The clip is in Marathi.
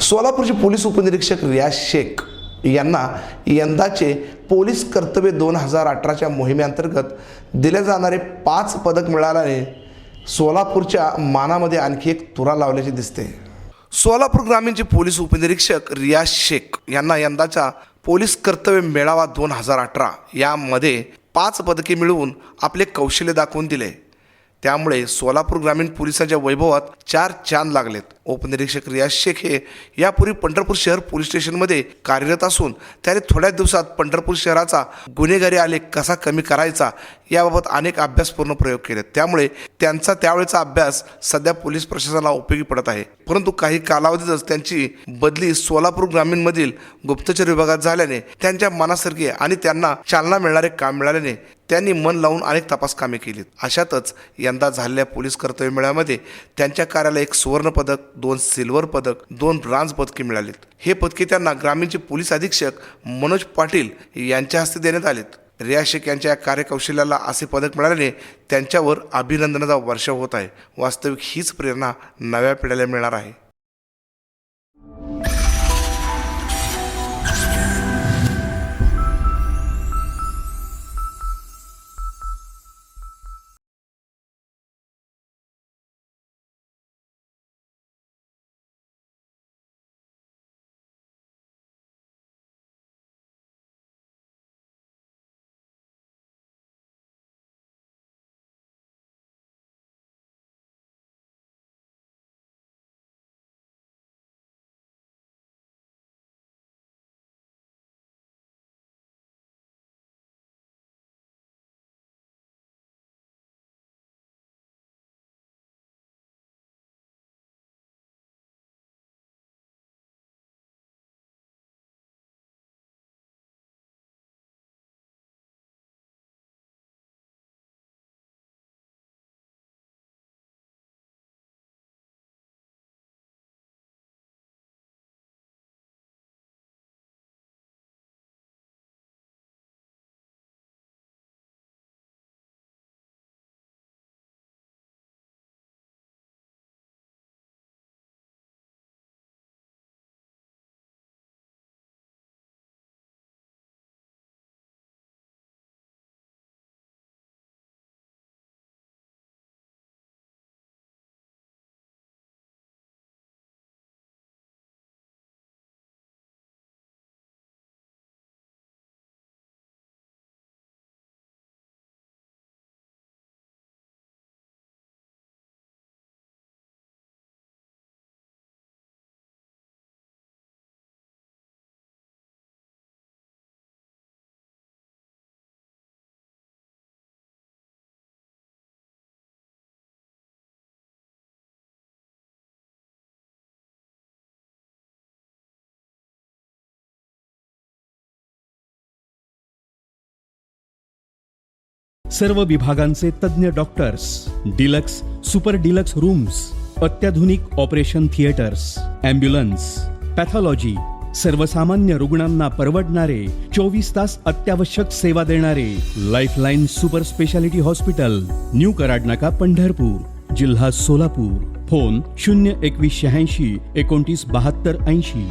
सोलापूरचे पोलीस उपनिरीक्षक रियाज शेख यांना यंदाचे पोलीस कर्तव्य दोन हजार अठराच्या मोहिमेअंतर्गत दिले जाणारे पाच पदक मिळाल्याने सोलापूरच्या मानामध्ये आणखी एक तुरा लावल्याचे दिसते. सोलापूर ग्रामीणचे पोलीस उपनिरीक्षक रियाज शेख यांना यंदाचा पोलीस कर्तव्य मेळावा दोन हजार अठरा यामध्ये पाच पदके मिळवून आपले कौशल्य दाखवून दिले. त्यामुळे सोलापूर ग्रामीण पोलिसांच्या वैभवात चार चांद लागलेत. उपनिरीक्षक रियाज शेख हे यापूर्वी पंढरपूर शहर पोलीस स्टेशनमध्ये कार्यरत असून त्याने थोड्याच दिवसात पंढरपूर शहराचा गुन्हेगारी आलेख कसा कमी करायचा याबाबत अनेक अभ्यासपूर्ण प्रयोग केले. त्यामुळे त्यांचा त्यावेळेचा अभ्यास सध्या पोलीस प्रशासनाला उपयोगी पडत आहे. परंतु काही कालावधीतच त्यांची बदली सोलापूर ग्रामीणमधील गुप्तचर विभागात झाल्याने त्यांच्या मनासारखे आणि त्यांना चालना मिळणारे काम मिळाल्याने त्यांनी मन लावून अनेक तपास कामे केलीत. अशातच यंदा झालेल्या पोलीस कर्तव्य मेळ्यामध्ये त्यांच्या कार्याला एक सुवर्णपदक दोन सिल्वर पदक दोन ब्रांज पदके मिळालीत. हे पदके त्यांना ग्रामीणचे पोलीस अधीक्षक मनोज पाटील यांच्या हस्ते देण्यात आलेत. रिया शेख यांच्या या कार्यकौशल्याला असे पदक मिळाल्याने त्यांच्यावर अभिनंदनाचा वर्षाव होत आहे. वास्तविक हीच प्रेरणा नव्या पिढीला मिळणार आहे. सर्व विभागांचे तज्ज्ञ doctors deluxe super deluxe rooms अत्याधुनिक ऑपरेशन थिएटर्स ॲम्ब्युलन्स पॅथॉलॉजी सर्वसामान्य रुग्णांना परवडणारे चोवीस तास अत्यावश्यक सेवा देणारे lifeline super speciality hospital new Karad नाका पंढरपूर जिल्हा सोलापूर. फोन शून्य एकवीस शहाऐंशी एकोणतीस बहात्तर ऐंशी.